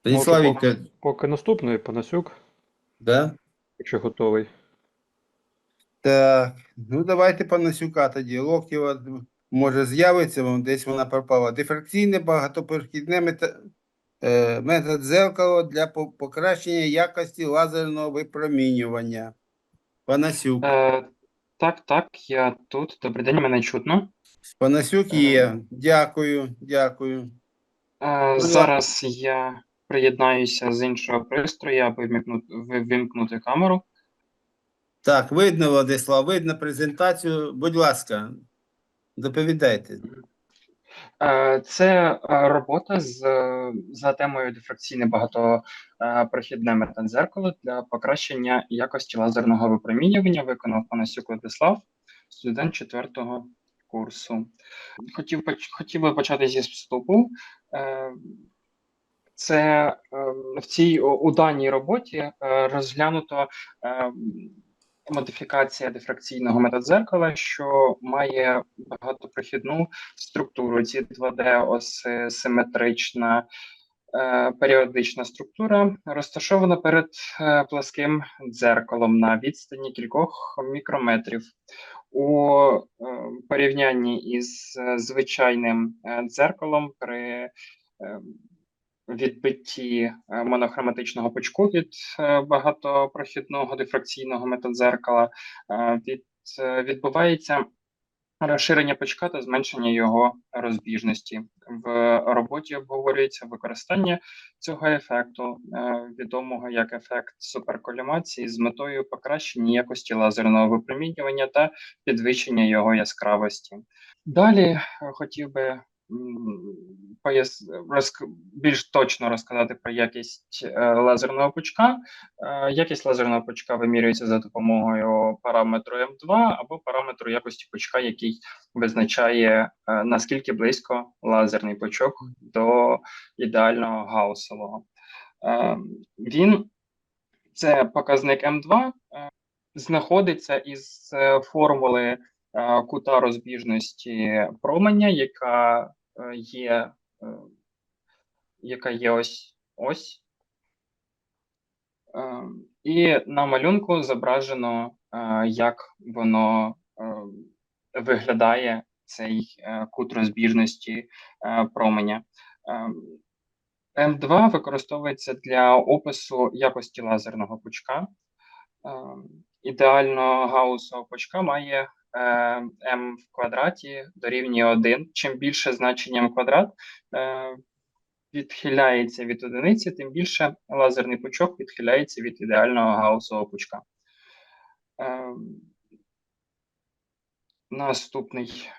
Станіславенько, поки, поки наступний Панасюк, да? якщо готовий. Так, ну давайте Панасюка тоді. Локтєва, може, з'явиться, вон десь вона пропала. Дифракційне багатоперехідне мета... е, метод дзеркало для покращення якості лазерного випромінювання. Панасюк. Е, так, так, я тут. Добрий день, мене чутно. Панасюк є. Дякую, дякую. Е, зараз я приєднаюся з іншого пристрою, аби вмикнути, вимкнути камеру. Так, видно, Владислав, видно презентацію. Будь ласка, доповідайте. Е, Це е, робота з е, за темою дифракційне багатопрохідне метадзеркало для покращення якості лазерного випромінювання виконав Панасюк Владислав, студент четвертого курсу. Хотів хотів би почати зі вступу. Це е, в цій у даній роботі е, розглянуто е, модифікація дифракційного метадзеркала, що має багатопрохідну структуру. Ці 2D оси симетрична е, періодична структура розташована перед е, пласким дзеркалом на відстані кількох мікрометрів. У порівнянні із звичайним дзеркалом при е, відбитті е, монохроматичного пучку від е, багатопрохідного дифракційного метадзеркала е, від, відбувається розширення пучка та зменшення його розбіжності. В роботі обговорюється використання цього ефекту, відомого як ефект суперколімації, з метою покращення якості лазерного випромінювання та підвищення його яскравості. Далі хотів би пояс... розк... більш точно розказати про якість е, лазерного пучка. Е, Якість лазерного пучка вимірюється за допомогою параметру М2 або параметру якості пучка, який визначає е, наскільки близько лазерний пучок до ідеального гаусового. Він це показник М2, е, знаходиться із формули кута розбіжності променя, яка є, яка є ось ось. Е, І на малюнку зображено, е, як воно е, виглядає цей е, кут розбіжності е, променя. Е, М2 використовується для опису якості лазерного пучка. Е, Ідеально гаусового пучка має е, m в квадраті дорівнює 1. Чим більше значення m квадрат е, відхиляється від одиниці, тим більше лазерний пучок відхиляється від ідеального гаусового пучка. Е, Наступний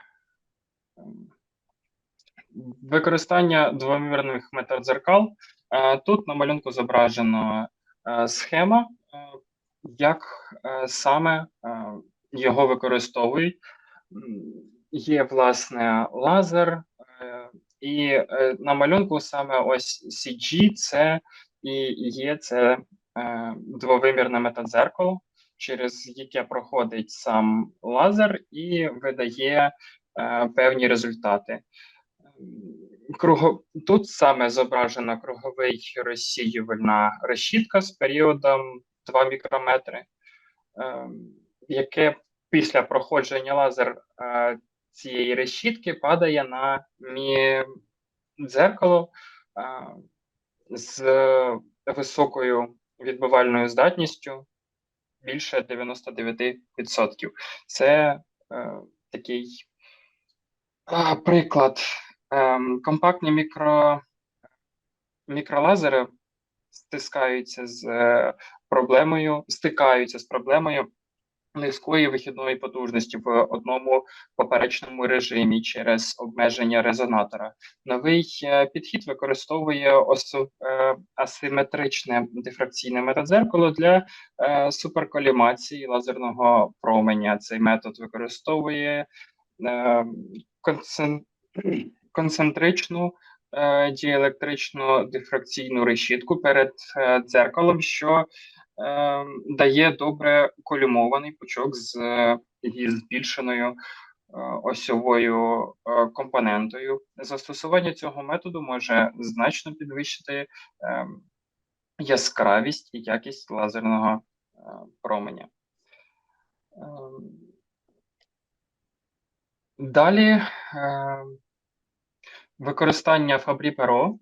використання двомірних метадзеркал. Е, Тут на малюнку зображена е, схема, е, як е, саме е, його використовують. Є власне лазер, е, і е, на малюнку саме ось CG це і є це е, двовимірне метадзеркало, через яке проходить сам лазер і видає певні результати. Круго... Тут саме зображена круговий розсіювальна решітка з періодом 2 мікрометри, е, яке після проходження лазер е, цієї решітки падає на дзеркало е, з високою відбивальною здатністю більше 99%. Це е, такий приклад. Компактні мікро, мікролазери стискаються з проблемою, стикаються з проблемою низької вихідної потужності в одному поперечному режимі через обмеження резонатора. Новий е, підхід використовує е, асиметричне дифракційне метадзеркало для е, суперколімації лазерного променя. Цей метод використовує концентричну діелектричну дифракційну решітку перед дзеркалом, що дає добре колюмований пучок з, е, збільшеною осьовою е, компонентою. Застосування цього методу може значно підвищити яскравість і якість лазерного е, променя. Далі е, використання Фабрі-Перо.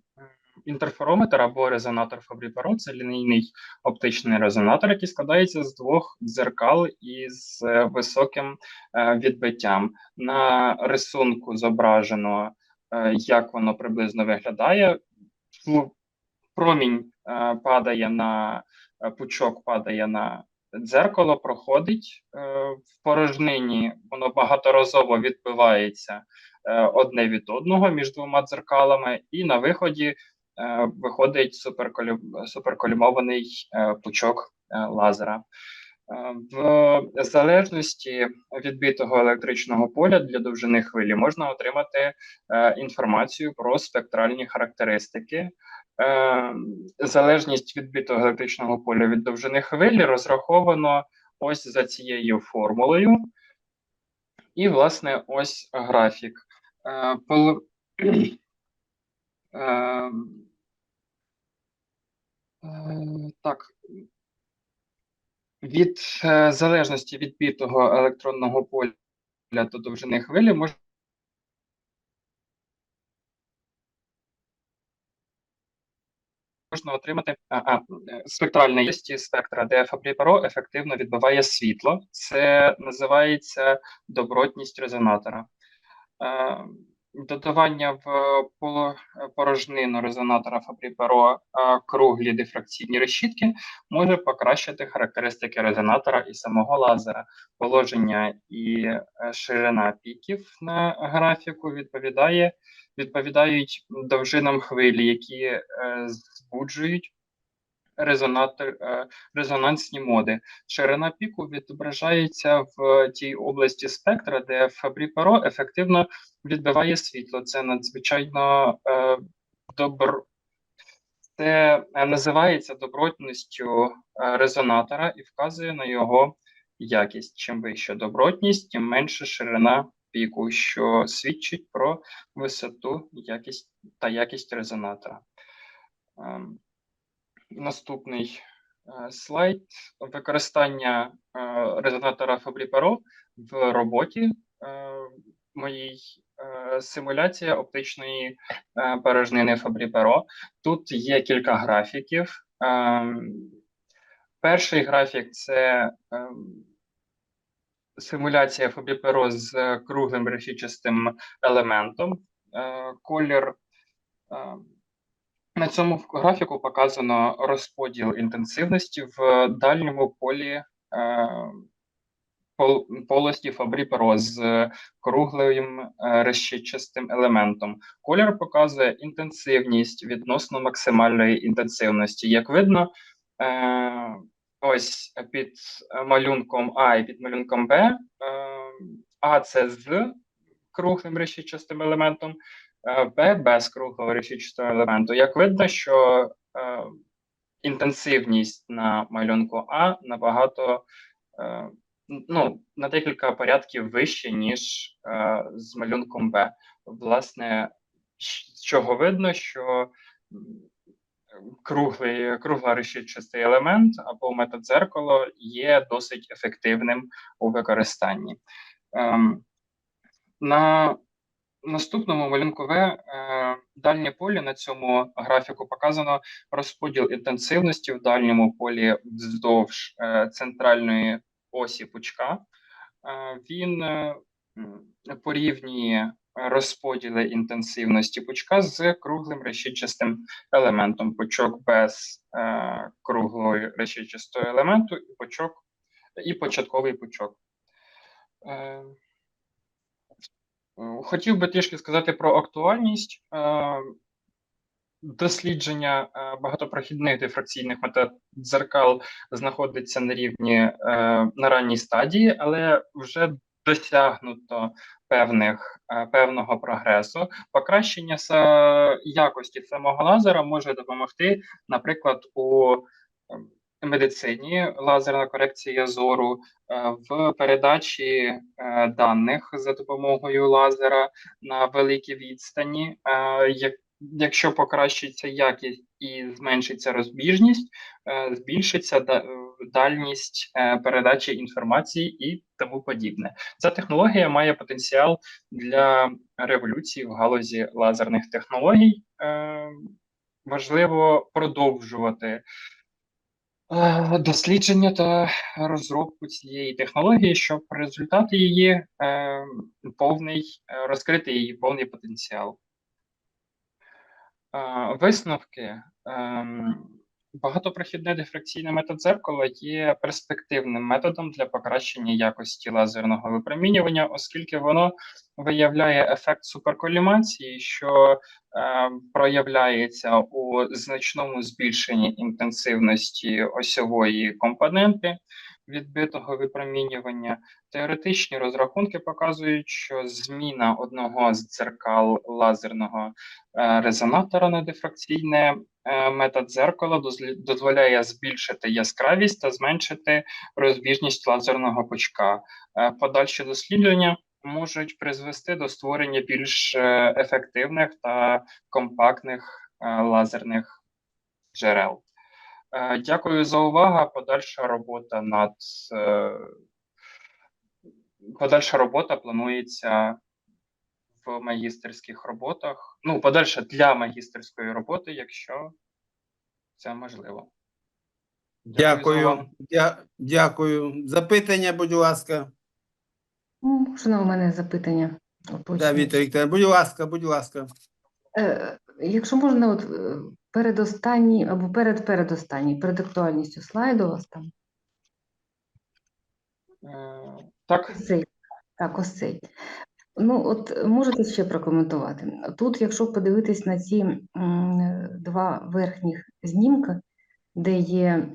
Інтерферометр або резонатор Фабрі-Перо це лінійний оптичний резонатор, який складається з двох дзеркал із е, високим е, відбиттям. На рисунку зображено, е, як воно приблизно виглядає. Промінь падає на пучок, падає на дзеркало, проходить в порожнині, воно багаторазово відбивається одне від одного між двома дзеркалами, і на виході виходить суперколю- суперколюмований е, пучок е, лазера. Е, В залежності відбитого електричного поля для довжини хвилі можна отримати е, інформацію про спектральні характеристики. Е, Залежність відбитого електричного поля від довжини хвилі розраховано ось за цією формулою. І, власне, ось графік. Так, від е, залежності відбитого електронного поля до довжини хвилі можна можна отримати а, а, е, спектральної спектра, де Фабрі-Перо ефективно відбиває світло. Це називається добротність резонатора. Е, Додавання в поло- порожнину резонатора Фабрі-Перо е, круглі дифракційні решітки може покращити характеристики резонатора і самого лазера. Положення і е, ширина піків на графіку відповідає, відповідають довжинам хвилі, які е, збуджують резонатор, е, резонансні моди. Ширина піку відображається в тій області спектра, де Фабрі-Перо ефективно відбиває світло. Це надзвичайно е, добр... Це е, називається добротністю е, резонатора і вказує на його якість. Чим вища добротність, тим менша ширина піку, що свідчить про висоту якість та якість резонатора. Наступний е, слайд. Використання е, резонатора Фабрі-Перо в роботі е, моїй симуляція оптичної порожнини Фабрі-Перо. Тут є кілька графіків. Перший графік це симуляція Фабрі-Перо з круглим решітчастим елементом. Колір на цьому графіку показано розподіл інтенсивності в дальньому полі е, пол- полості Фабрі-Перо з круглим е, решітчастим елементом. Колір показує інтенсивність відносно максимальної інтенсивності. Як видно, е, ось під малюнком А і під малюнком Б, е, А це з круглим решітчастим елементом, е, без круглого решітчастого елементу. Як видно, що е, інтенсивність на малюнку А набагато е, ну, на декілька порядків вище, ніж е, з малюнком Б. Власне, з чого видно, що круглий, кругла решітчастий елемент або метод дзеркало є досить ефективним у використанні. Ем, на наступному малюнку В е, дальнє поле на цьому графіку показано розподіл інтенсивності в дальньому полі вздовж е, центральної осі пучка. Е, він порівнює розподіли інтенсивності пучка з круглим решітчастим елементом. Пучок без круглого решітчастого елементу і пучок і початковий пучок. Хотів би трішки сказати про актуальність. Е, Дослідження е, багатопрохідних дифракційних метадзеркал знаходиться на рівні е, на ранній стадії, але вже досягнуто певних е, певного прогресу. Покращення якості самого лазера може допомогти, наприклад, у ем, медицині, лазерна корекція зору, е, в передачі е, даних за допомогою лазера на великій відстані. Е, Якщо покращиться якість і зменшиться розбіжність, збільшиться да- дальність передачі інформації і тому подібне. Ця технологія має потенціал для революції в галузі лазерних технологій. Важливо продовжувати дослідження та розробку цієї технології, щоб результати її е, повний е, розкрити її повний потенціал. Е, Висновки. Ем, Багатопрохідне дифракційне метод зеркала є перспективним методом для покращення якості лазерного випромінювання, оскільки воно виявляє ефект суперколімації, що е, проявляється у значному збільшенні інтенсивності осьової компоненти відбитого випромінювання. Теоретичні розрахунки показують, що зміна одного з дзеркал лазерного е, резонатора на дифракційне е, метадзеркало дозволяє збільшити яскравість та зменшити розбіжність лазерного пучка. Е, Подальші дослідження можуть призвести до створення більш ефективних та компактних лазерних джерел. Е, Дякую за увагу. Подальша робота над е, подальша робота планується в магістерських роботах. Ну, подальша для магістерської роботи, якщо це можливо. Дякую. Дя- Дякую. Запитання, будь ласка. Ну, Можна у мене запитання? Да? Віктор Вікторович, будь ласка, будь ласка. Е, Якщо можна, от передостанній або перед передостанній, перед актуальністю слайду у вас там Е, Так, ось цей. Так, ось цей. Ну, от можете ще прокоментувати. Тут, якщо подивитись на ці два верхніх знімка, де є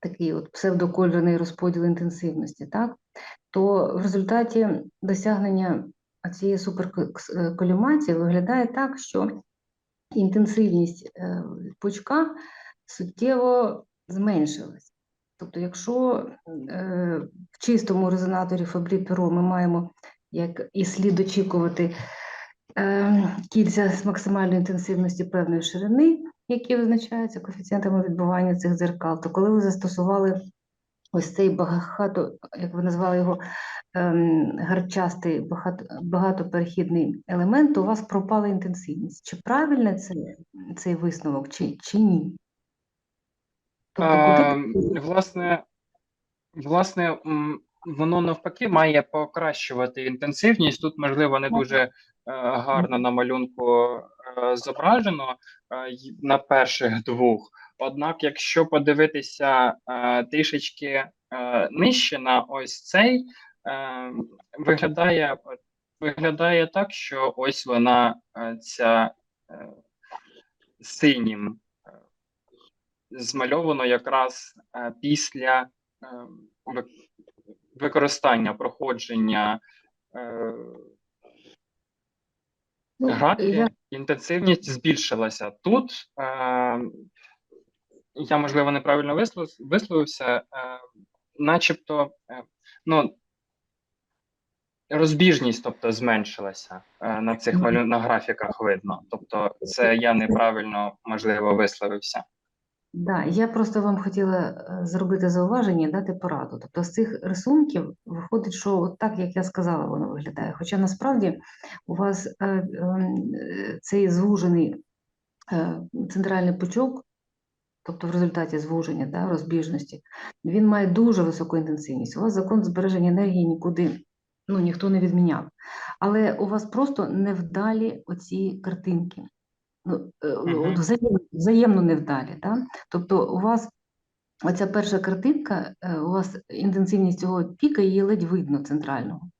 такий от псевдокольорний розподіл інтенсивності, так, то в результаті досягнення цієї суперколімації виглядає так, що інтенсивність е, пучка суттєво зменшилась. Тобто, якщо е, в чистому резонаторі Фабрі-Перо ми маємо, як і слід очікувати, е, кільця з максимальної інтенсивності певної ширини, які визначаються коефіцієнтами відбування цих дзеркал, то коли ви застосували ось цей багато, як ви назвали його, ем, гарчастий багато, багатоперехідний елемент, то у вас пропала інтенсивність. Чи правильний це, цей висновок, чи, чи ні? Тобто, е, куди- власне, власне, воно навпаки має покращувати інтенсивність. Тут, можливо, не дуже е, гарно на малюнку е, зображено е, на перших двох. Однак, якщо подивитися е, трішечки е, нижче на ось цей, е, виглядає, виглядає так, що ось вона е, ця е, синім е, змальовано якраз е, після е, використання проходження е, Ну, графіки, я- інтенсивність збільшилася. Тут е, я, можливо, неправильно вислов- висловився, е, начебто, е, ну, розбіжність, тобто, зменшилася е, на цих малю... на графіках видно. Тобто, це я неправильно, можливо, висловився. Да, я просто вам хотіла зробити зауваження і дати пораду. Тобто з цих рисунків виходить, що от так, як я сказала, воно виглядає. Хоча насправді у вас е, ем, е, цей звужений е, центральний пучок, тобто в результаті звуження да, розбіжності, він має дуже високу інтенсивність. У вас закон збереження енергії нікуди ну, ніхто не відміняв. Але у вас просто невдалі оці картинки. Ну, е, от взаємно, взаємно невдалі. Да? Тобто у вас оця перша картинка, е, у вас інтенсивність цього піка її ледь видно центрального.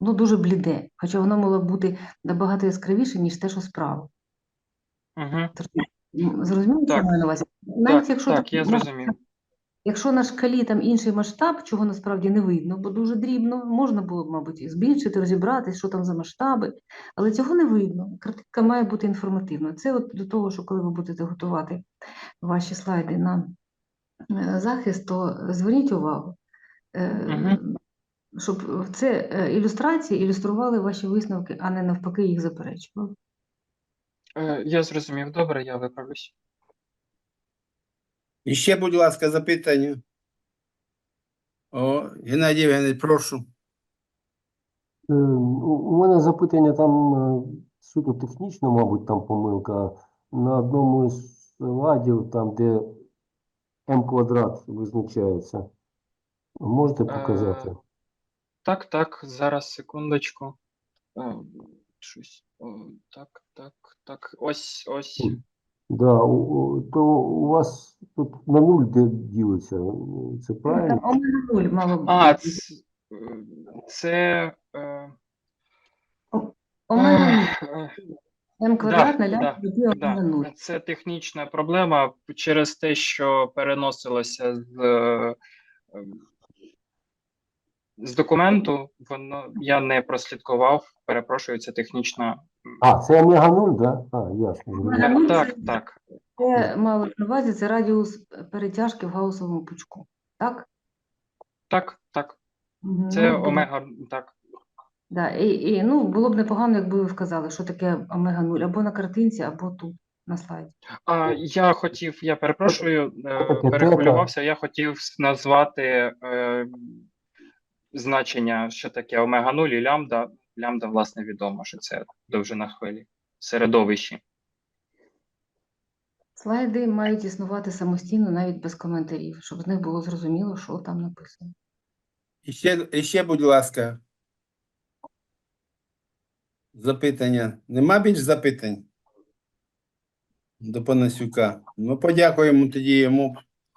Воно дуже бліде, хоча воно мало бути набагато яскравіше, ніж те, що справа. Угу. Зрозуміло, що Так. маю на увазі? Навіть Так, якщо так, я на- зрозумів. Якщо на шкалі там інший масштаб, чого насправді не видно, бо дуже дрібно, можна було б, мабуть, і збільшити, розібрати, що там за масштаби, але цього не видно. Картинка має бути інформативною. Це от до того, що коли ви будете готувати ваші слайди на е, захист, то зверніть увагу, е, щоб це е, ілюстрації ілюстрували ваші висновки, а не навпаки їх заперечували. Е, Я зрозумів, добре, я виправлюсь. І ще, будь ласка, запитання. О, Геннадій Євгенович, прошу. Е, У у мене запитання там е, суто технічно, мабуть, там помилка. На одному із слайдів, там, де m квадрат визначається. Можете показати? Е, Так, так, зараз, секундочку. Е, Щось. Так, так, так. Ось, ось. Да, у- то у вас тут на нуль де ділиться. Це Там правильно? омега нуль мало бути. А, ц- е, це. е, Омега е, М квадрат на да, лямбда тоді омега нуль. це технічна проблема через те, що переносилося з, е, з документу. Воно я не прослідкував. Перепрошую, це технічна. А, це омега нуль, да? А, ясно. Омега нуль Так, це- так, Це мало на увазі, це радіус перетяжки в гаусовому пучку. Так? так, так. Мгм. Це Ну, омега. Так. Да, і, і, ну, було б непогано, якби ви вказали, що таке омега 0 або на картинці, або тут на слайді. А, я хотів, я перепрошую, е, перехвилювався. Я хотів назвати е, значення, що таке омега 0 і лямбда. Лямбда, власне, відомо, що це довжина хвилі середовищі. Слайди мають існувати самостійно, навіть без коментарів, щоб з них було зрозуміло, що там написано. І ще, і ще, будь ласка. Запитання. Нема більш запитань? До Панасюка. Ну, подякуємо тоді йому